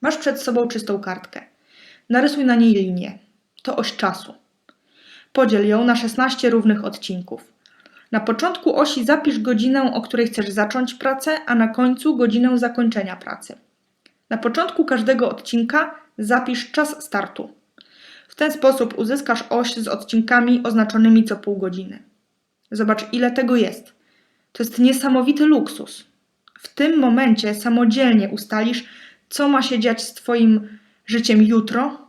Masz przed sobą czystą kartkę. Narysuj na niej linię. To oś czasu. Podziel ją na 16 równych odcinków. Na początku osi zapisz godzinę, o której chcesz zacząć pracę, a na końcu godzinę zakończenia pracy. Na początku każdego odcinka zapisz czas startu. W ten sposób uzyskasz oś z odcinkami oznaczonymi co pół godziny. Zobacz, ile tego jest. To jest niesamowity luksus. W tym momencie samodzielnie ustalisz, co ma się dziać z Twoim życiem jutro,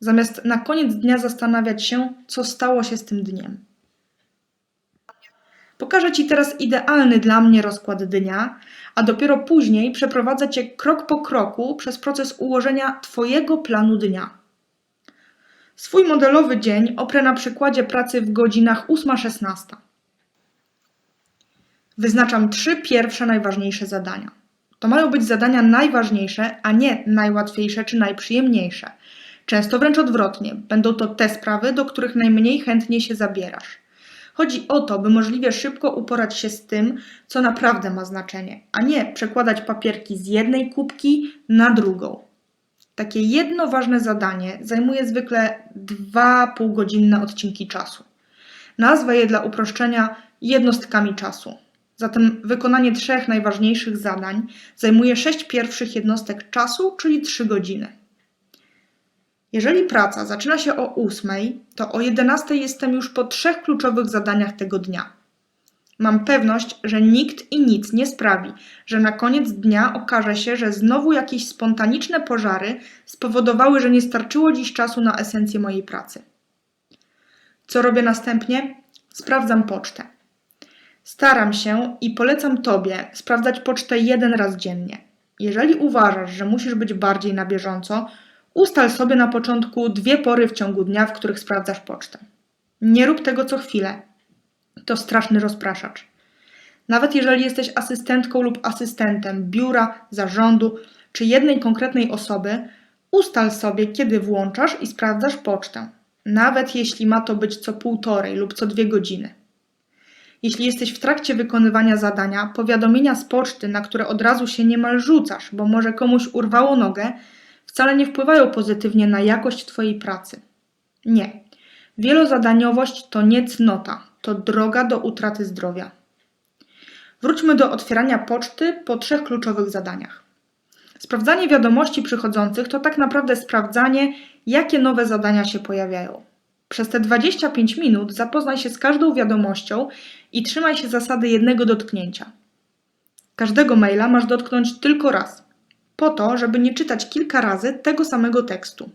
zamiast na koniec dnia zastanawiać się, co stało się z tym dniem. Pokażę Ci teraz idealny dla mnie rozkład dnia, a dopiero później przeprowadzę Cię krok po kroku przez proces ułożenia Twojego planu dnia. Swój modelowy dzień oprę na przykładzie pracy w godzinach 8-16. Wyznaczam trzy pierwsze najważniejsze zadania. To mają być zadania najważniejsze, a nie najłatwiejsze czy najprzyjemniejsze. Często wręcz odwrotnie, będą to te sprawy, do których najmniej chętnie się zabierasz. Chodzi o to, by możliwie szybko uporać się z tym, co naprawdę ma znaczenie, a nie przekładać papierki z jednej kubki na drugą. Takie jedno ważne zadanie zajmuje zwykle 2,5 godzinne odcinki czasu. Nazwę je dla uproszczenia jednostkami czasu. Zatem wykonanie trzech najważniejszych zadań zajmuje 6 pierwszych jednostek czasu, czyli 3 godziny. Jeżeli praca zaczyna się o 8, to o 11 jestem już po trzech kluczowych zadaniach tego dnia. Mam pewność, że nikt i nic nie sprawi, że na koniec dnia okaże się, że znowu jakieś spontaniczne pożary spowodowały, że nie starczyło dziś czasu na esencję mojej pracy. Co robię następnie? Sprawdzam pocztę. Staram się i polecam Tobie sprawdzać pocztę jeden raz dziennie. Jeżeli uważasz, że musisz być bardziej na bieżąco, ustal sobie na początku dwie pory w ciągu dnia, w których sprawdzasz pocztę. Nie rób tego co chwilę. To straszny rozpraszacz. Nawet jeżeli jesteś asystentką lub asystentem biura, zarządu czy jednej konkretnej osoby, ustal sobie, kiedy włączasz i sprawdzasz pocztę. Nawet jeśli ma to być co półtorej lub co dwie godziny. Jeśli jesteś w trakcie wykonywania zadania, powiadomienia z poczty, na które od razu się niemal rzucasz, bo może komuś urwało nogę, wcale nie wpływają pozytywnie na jakość Twojej pracy. Nie. Wielozadaniowość to nie cnota, to droga do utraty zdrowia. Wróćmy do otwierania poczty po trzech kluczowych zadaniach. Sprawdzanie wiadomości przychodzących to tak naprawdę sprawdzanie, jakie nowe zadania się pojawiają. Przez te 25 minut zapoznaj się z każdą wiadomością i trzymaj się zasady jednego dotknięcia. Każdego maila masz dotknąć tylko raz, po to, żeby nie czytać kilka razy tego samego tekstu.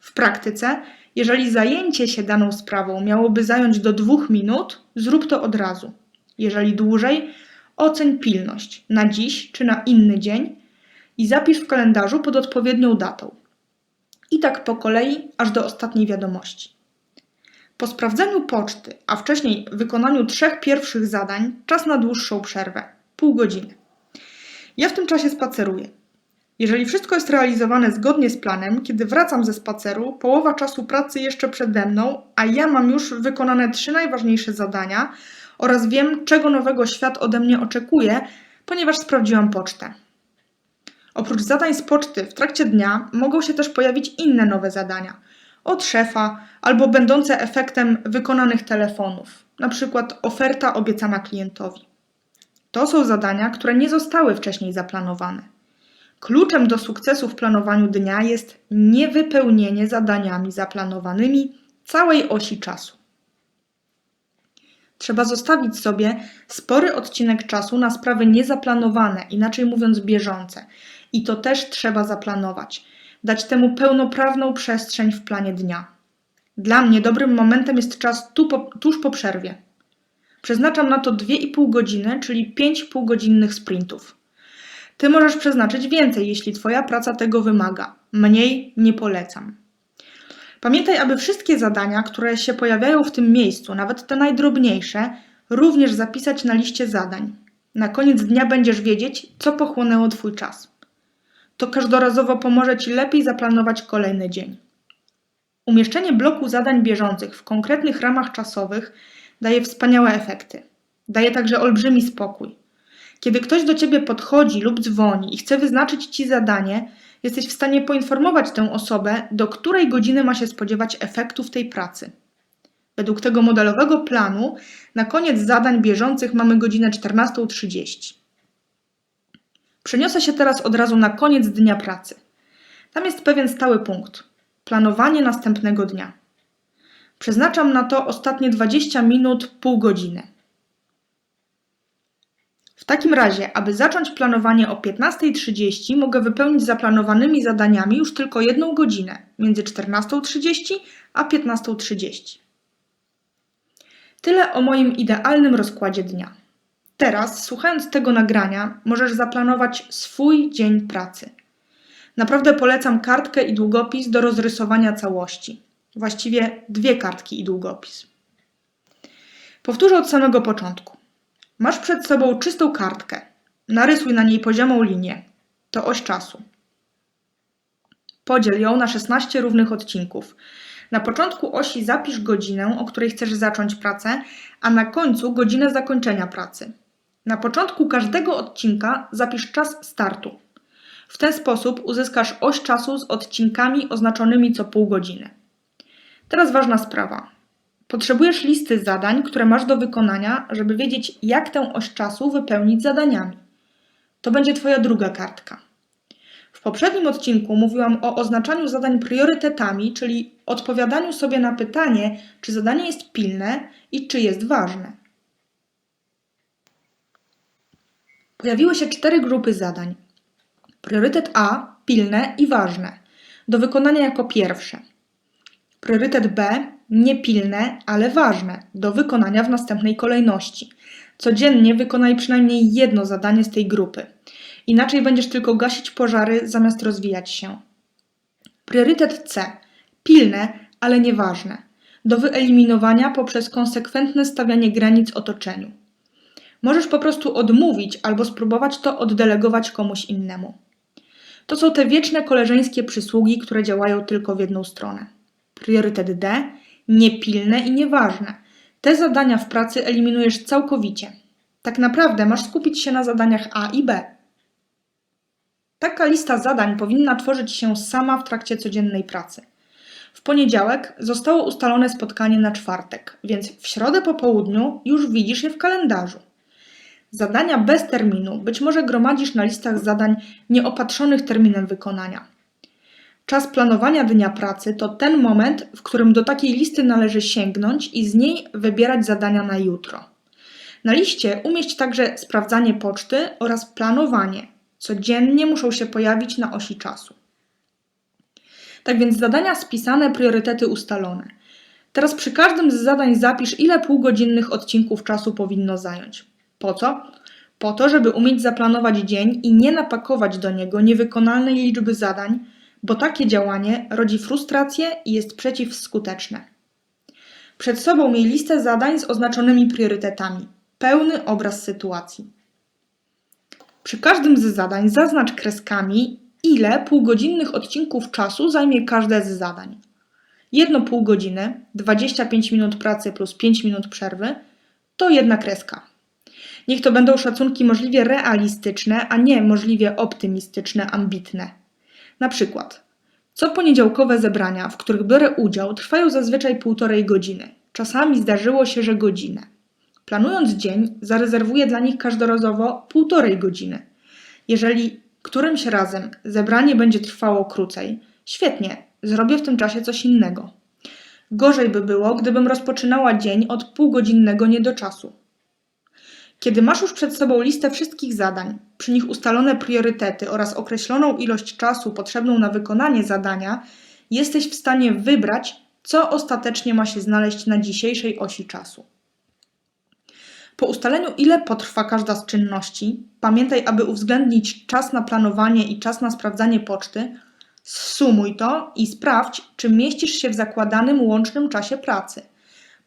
W praktyce, jeżeli zajęcie się daną sprawą miałoby zająć do dwóch minut, zrób to od razu. Jeżeli dłużej, oceń pilność na dziś czy na inny dzień i zapisz w kalendarzu pod odpowiednią datą. I tak po kolei, aż do ostatniej wiadomości. Po sprawdzeniu poczty, a wcześniej wykonaniu trzech pierwszych zadań, czas na dłuższą przerwę pół godziny. Ja w tym czasie spaceruję. Jeżeli wszystko jest realizowane zgodnie z planem, kiedy wracam ze spaceru, połowa czasu pracy jeszcze przede mną, a ja mam już wykonane trzy najważniejsze zadania oraz wiem, czego nowego świat ode mnie oczekuje, ponieważ sprawdziłam pocztę. Oprócz zadań z poczty w trakcie dnia mogą się też pojawić inne nowe zadania od szefa albo będące efektem wykonanych telefonów, przykład oferta obiecana klientowi. To są zadania, które nie zostały wcześniej zaplanowane. Kluczem do sukcesu w planowaniu dnia jest niewypełnienie zadaniami zaplanowanymi całej osi czasu. Trzeba zostawić sobie spory odcinek czasu na sprawy niezaplanowane, inaczej mówiąc bieżące. I to też trzeba zaplanować. Dać temu pełnoprawną przestrzeń w planie dnia. Dla mnie dobrym momentem jest czas tu po, tuż po przerwie. Przeznaczam na to 2,5 godziny, czyli 5 godzinnych sprintów. Ty możesz przeznaczyć więcej, jeśli Twoja praca tego wymaga. Mniej nie polecam. Pamiętaj, aby wszystkie zadania, które się pojawiają w tym miejscu, nawet te najdrobniejsze, również zapisać na liście zadań. Na koniec dnia będziesz wiedzieć, co pochłonęło Twój czas. To każdorazowo pomoże Ci lepiej zaplanować kolejny dzień. Umieszczenie bloku zadań bieżących w konkretnych ramach czasowych daje wspaniałe efekty. Daje także olbrzymi spokój. Kiedy ktoś do ciebie podchodzi lub dzwoni i chce wyznaczyć ci zadanie, Jesteś w stanie poinformować tę osobę, do której godziny ma się spodziewać efektów tej pracy. Według tego modelowego planu na koniec zadań bieżących mamy godzinę 14.30. Przeniosę się teraz od razu na koniec dnia pracy. Tam jest pewien stały punkt planowanie następnego dnia. Przeznaczam na to ostatnie 20 minut, pół godziny. W takim razie, aby zacząć planowanie o 15.30, mogę wypełnić zaplanowanymi zadaniami już tylko jedną godzinę między 14.30 a 15.30. Tyle o moim idealnym rozkładzie dnia. Teraz, słuchając tego nagrania, możesz zaplanować swój dzień pracy. Naprawdę polecam kartkę i długopis do rozrysowania całości. Właściwie dwie kartki i długopis. Powtórzę od samego początku. Masz przed sobą czystą kartkę. Narysuj na niej poziomą linię. To oś czasu. Podziel ją na 16 równych odcinków. Na początku osi zapisz godzinę, o której chcesz zacząć pracę, a na końcu godzinę zakończenia pracy. Na początku każdego odcinka zapisz czas startu. W ten sposób uzyskasz oś czasu z odcinkami oznaczonymi co pół godziny. Teraz ważna sprawa. Potrzebujesz listy zadań, które masz do wykonania, żeby wiedzieć, jak tę oś czasu wypełnić zadaniami. To będzie Twoja druga kartka. W poprzednim odcinku mówiłam o oznaczaniu zadań priorytetami, czyli odpowiadaniu sobie na pytanie, czy zadanie jest pilne i czy jest ważne. Pojawiły się cztery grupy zadań. Priorytet A pilne i ważne, do wykonania jako pierwsze. Priorytet B niepilne, ale ważne, do wykonania w następnej kolejności. Codziennie wykonaj przynajmniej jedno zadanie z tej grupy. Inaczej będziesz tylko gasić pożary zamiast rozwijać się. Priorytet C pilne, ale nieważne, do wyeliminowania poprzez konsekwentne stawianie granic otoczeniu. Możesz po prostu odmówić albo spróbować to oddelegować komuś innemu. To są te wieczne koleżeńskie przysługi, które działają tylko w jedną stronę. Priorytet D niepilne i nieważne. Te zadania w pracy eliminujesz całkowicie. Tak naprawdę masz skupić się na zadaniach A i B. Taka lista zadań powinna tworzyć się sama w trakcie codziennej pracy. W poniedziałek zostało ustalone spotkanie na czwartek, więc w środę po południu już widzisz je w kalendarzu. Zadania bez terminu być może gromadzisz na listach zadań nieopatrzonych terminem wykonania. Czas planowania dnia pracy to ten moment, w którym do takiej listy należy sięgnąć i z niej wybierać zadania na jutro. Na liście umieść także sprawdzanie poczty oraz planowanie. Codziennie muszą się pojawić na osi czasu. Tak więc zadania spisane, priorytety ustalone. Teraz przy każdym z zadań zapisz, ile półgodzinnych odcinków czasu powinno zająć. Po co? Po to, żeby umieć zaplanować dzień i nie napakować do niego niewykonalnej liczby zadań, bo takie działanie rodzi frustrację i jest przeciwskuteczne. Przed sobą miej listę zadań z oznaczonymi priorytetami, pełny obraz sytuacji. Przy każdym z zadań zaznacz kreskami, ile półgodzinnych odcinków czasu zajmie każde z zadań. Jedno pół godziny, 25 minut pracy plus 5 minut przerwy, to jedna kreska. Niech to będą szacunki możliwie realistyczne, a nie możliwie optymistyczne, ambitne. Na przykład, co poniedziałkowe zebrania, w których biorę udział, trwają zazwyczaj półtorej godziny. Czasami zdarzyło się, że godzinę. Planując dzień, zarezerwuję dla nich każdorazowo półtorej godziny. Jeżeli którymś razem zebranie będzie trwało krócej, świetnie, zrobię w tym czasie coś innego. Gorzej by było, gdybym rozpoczynała dzień od półgodzinnego niedoczasu. Kiedy masz już przed sobą listę wszystkich zadań, przy nich ustalone priorytety oraz określoną ilość czasu potrzebną na wykonanie zadania, jesteś w stanie wybrać, co ostatecznie ma się znaleźć na dzisiejszej osi czasu. Po ustaleniu, ile potrwa każda z czynności, pamiętaj, aby uwzględnić czas na planowanie i czas na sprawdzanie poczty, sumuj to i sprawdź, czy mieścisz się w zakładanym łącznym czasie pracy.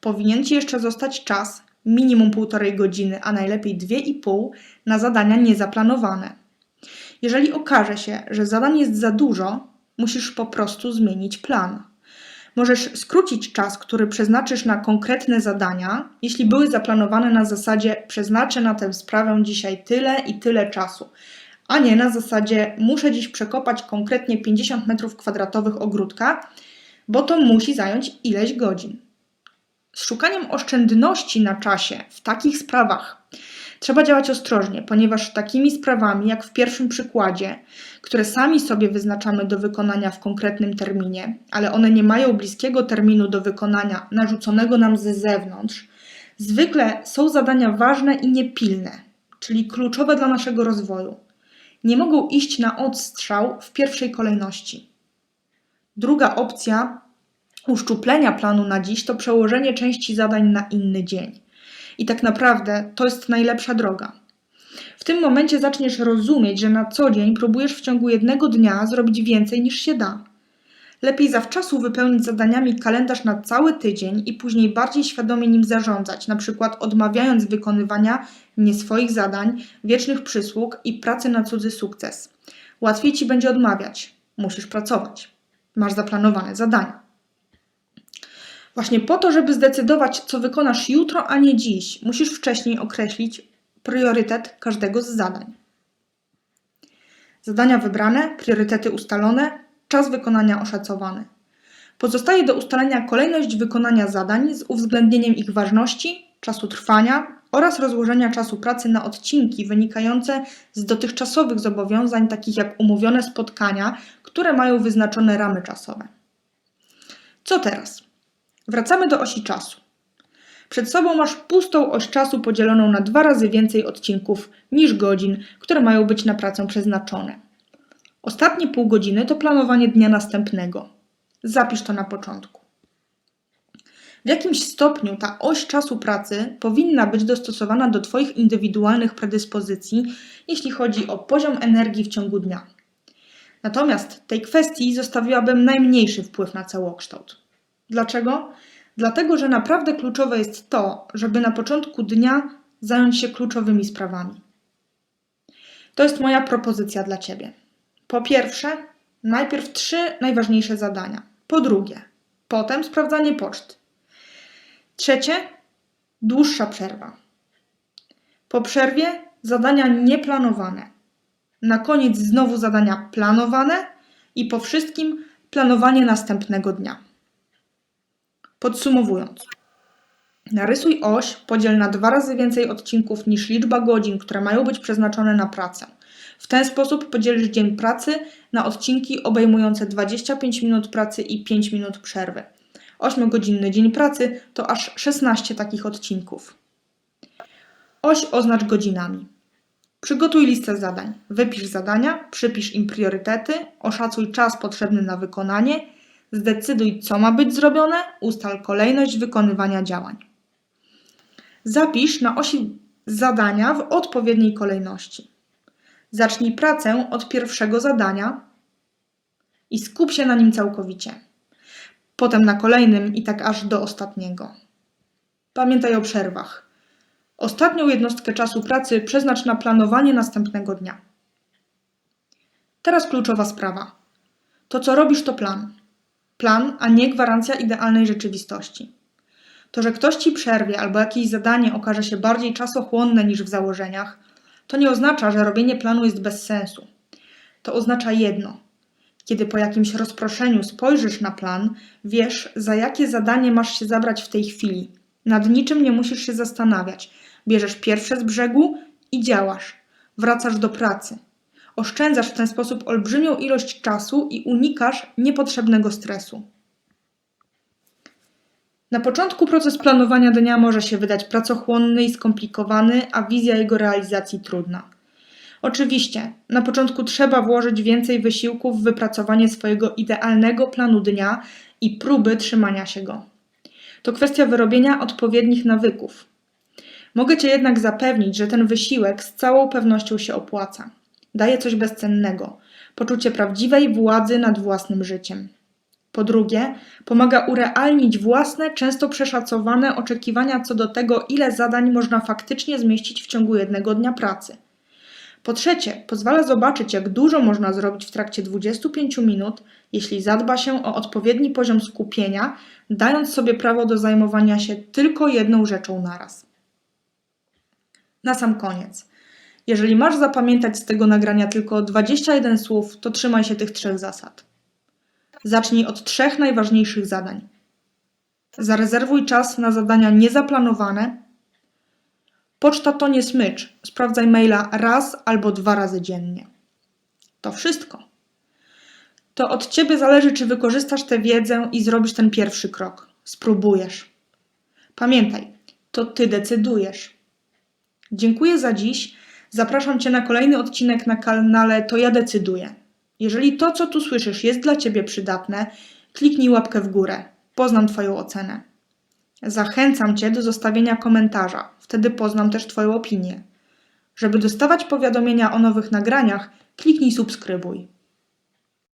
Powinien ci jeszcze zostać czas, minimum półtorej godziny, a najlepiej dwie i pół na zadania niezaplanowane. Jeżeli okaże się, że zadań jest za dużo, musisz po prostu zmienić plan. Możesz skrócić czas, który przeznaczysz na konkretne zadania, jeśli były zaplanowane na zasadzie przeznaczę na tę sprawę dzisiaj tyle i tyle czasu, a nie na zasadzie muszę dziś przekopać konkretnie 50 m2 ogródka, bo to musi zająć ileś godzin. Z szukaniem oszczędności na czasie w takich sprawach trzeba działać ostrożnie, ponieważ takimi sprawami, jak w pierwszym przykładzie, które sami sobie wyznaczamy do wykonania w konkretnym terminie, ale one nie mają bliskiego terminu do wykonania narzuconego nam ze zewnątrz, zwykle są zadania ważne i niepilne, czyli kluczowe dla naszego rozwoju. Nie mogą iść na odstrzał w pierwszej kolejności. Druga opcja uszczuplenia planu na dziś to przełożenie części zadań na inny dzień. I tak naprawdę to jest najlepsza droga. W tym momencie zaczniesz rozumieć, że na co dzień próbujesz w ciągu jednego dnia zrobić więcej niż się da. Lepiej zawczasu wypełnić zadaniami kalendarz na cały tydzień i później bardziej świadomie nim zarządzać, na przykład odmawiając wykonywania nie swoich zadań, wiecznych przysług i pracy na cudzy sukces. Łatwiej ci będzie odmawiać. Musisz pracować. Masz zaplanowane zadania. Właśnie po to, żeby zdecydować, co wykonasz jutro, a nie dziś, musisz wcześniej określić priorytet każdego z zadań. Zadania wybrane, priorytety ustalone, czas wykonania oszacowany. Pozostaje do ustalenia kolejność wykonania zadań z uwzględnieniem ich ważności, czasu trwania oraz rozłożenia czasu pracy na odcinki wynikające z dotychczasowych zobowiązań, takich jak umówione spotkania, które mają wyznaczone ramy czasowe. Co teraz? Wracamy do osi czasu. Przed sobą masz pustą oś czasu podzieloną na dwa razy więcej odcinków niż godzin, które mają być na pracę przeznaczone. Ostatnie pół godziny to planowanie dnia następnego. Zapisz to na początku. W jakimś stopniu ta oś czasu pracy powinna być dostosowana do Twoich indywidualnych predyspozycji, jeśli chodzi o poziom energii w ciągu dnia. Natomiast tej kwestii zostawiłabym najmniejszy wpływ na całokształt. Dlaczego? Dlatego, że naprawdę kluczowe jest to, żeby na początku dnia zająć się kluczowymi sprawami. To jest moja propozycja dla Ciebie. Po pierwsze, najpierw trzy najważniejsze zadania. Po drugie, potem sprawdzanie poczt. Trzecie, dłuższa przerwa. Po przerwie zadania nieplanowane. Na koniec znowu zadania planowane i po wszystkim planowanie następnego dnia. Podsumowując, narysuj oś, podziel na dwa razy więcej odcinków niż liczba godzin, które mają być przeznaczone na pracę. W ten sposób podzielisz dzień pracy na odcinki obejmujące 25 minut pracy i 5 minut przerwy. 8-godzinny dzień pracy to aż 16 takich odcinków. Oś oznacz godzinami. Przygotuj listę zadań. Wypisz zadania, przypisz im priorytety, oszacuj czas potrzebny na wykonanie, zdecyduj, co ma być zrobione, ustal kolejność wykonywania działań. Zapisz na osi zadania w odpowiedniej kolejności. Zacznij pracę od pierwszego zadania i skup się na nim całkowicie. Potem na kolejnym i tak aż do ostatniego. Pamiętaj o przerwach. Ostatnią jednostkę czasu pracy przeznacz na planowanie następnego dnia. Teraz kluczowa sprawa. To, co robisz, to plan. Plan, a nie gwarancja idealnej rzeczywistości. To, że ktoś ci przerwie albo jakieś zadanie okaże się bardziej czasochłonne niż w założeniach, to nie oznacza, że robienie planu jest bez sensu. To oznacza jedno. Kiedy po jakimś rozproszeniu spojrzysz na plan, wiesz, za jakie zadanie masz się zabrać w tej chwili. Nad niczym nie musisz się zastanawiać. Bierzesz pierwsze z brzegu i działasz. Wracasz do pracy. Oszczędzasz w ten sposób olbrzymią ilość czasu i unikasz niepotrzebnego stresu. Na początku proces planowania dnia może się wydać pracochłonny i skomplikowany, a wizja jego realizacji trudna. Oczywiście, na początku trzeba włożyć więcej wysiłku w wypracowanie swojego idealnego planu dnia i próby trzymania się go. To kwestia wyrobienia odpowiednich nawyków. Mogę Cię jednak zapewnić, że ten wysiłek z całą pewnością się opłaca. Daje coś bezcennego poczucie prawdziwej władzy nad własnym życiem. Po drugie, pomaga urealnić własne, często przeszacowane oczekiwania co do tego, ile zadań można faktycznie zmieścić w ciągu jednego dnia pracy. Po trzecie, pozwala zobaczyć, jak dużo można zrobić w trakcie 25 minut, jeśli zadba się o odpowiedni poziom skupienia, dając sobie prawo do zajmowania się tylko jedną rzeczą naraz. Na sam koniec. Jeżeli masz zapamiętać z tego nagrania tylko 21 słów, to trzymaj się tych trzech zasad. Zacznij od trzech najważniejszych zadań. Zarezerwuj czas na zadania niezaplanowane. Poczta to nie smycz. Sprawdzaj maila raz albo dwa razy dziennie. To wszystko. To od ciebie zależy, czy wykorzystasz tę wiedzę i zrobisz ten pierwszy krok. Spróbujesz. Pamiętaj, to ty decydujesz. Dziękuję za dziś. Zapraszam cię na kolejny odcinek na kanale To ja decyduję. Jeżeli to, co tu słyszysz, jest dla ciebie przydatne, kliknij łapkę w górę. Poznam twoją ocenę. Zachęcam cię do zostawienia komentarza. Wtedy poznam też twoją opinię. Żeby dostawać powiadomienia o nowych nagraniach, kliknij subskrybuj.